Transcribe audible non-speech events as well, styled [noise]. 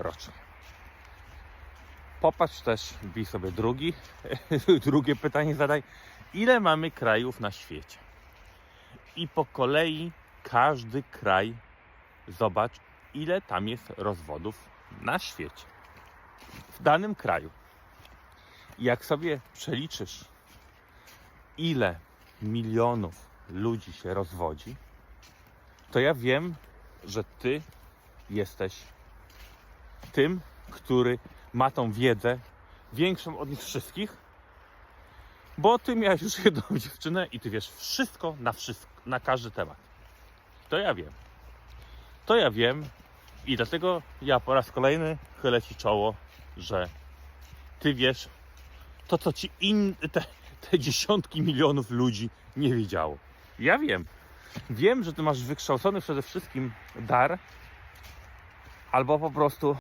rocznie. Popatrz też, bij sobie drugi, [laughs] drugie pytanie zadaj. Ile mamy krajów na świecie? I po kolei każdy kraj zobacz, ile tam jest rozwodów na świecie. W danym kraju. Jak sobie przeliczysz, ile milionów ludzi się rozwodzi, to ja wiem, że ty jesteś tym, który ma tą wiedzę większą od nich wszystkich, bo ty miałeś już jedną [laughs] dziewczynę i ty wiesz wszystko na wszystko, na każdy temat. To ja wiem. To ja wiem i dlatego ja po raz kolejny chylę ci czoło, że ty wiesz to, co ci te, te dziesiątki milionów ludzi nie wiedziało. Ja wiem. Wiem, że ty masz wykształcony przede wszystkim dar, albo po prostu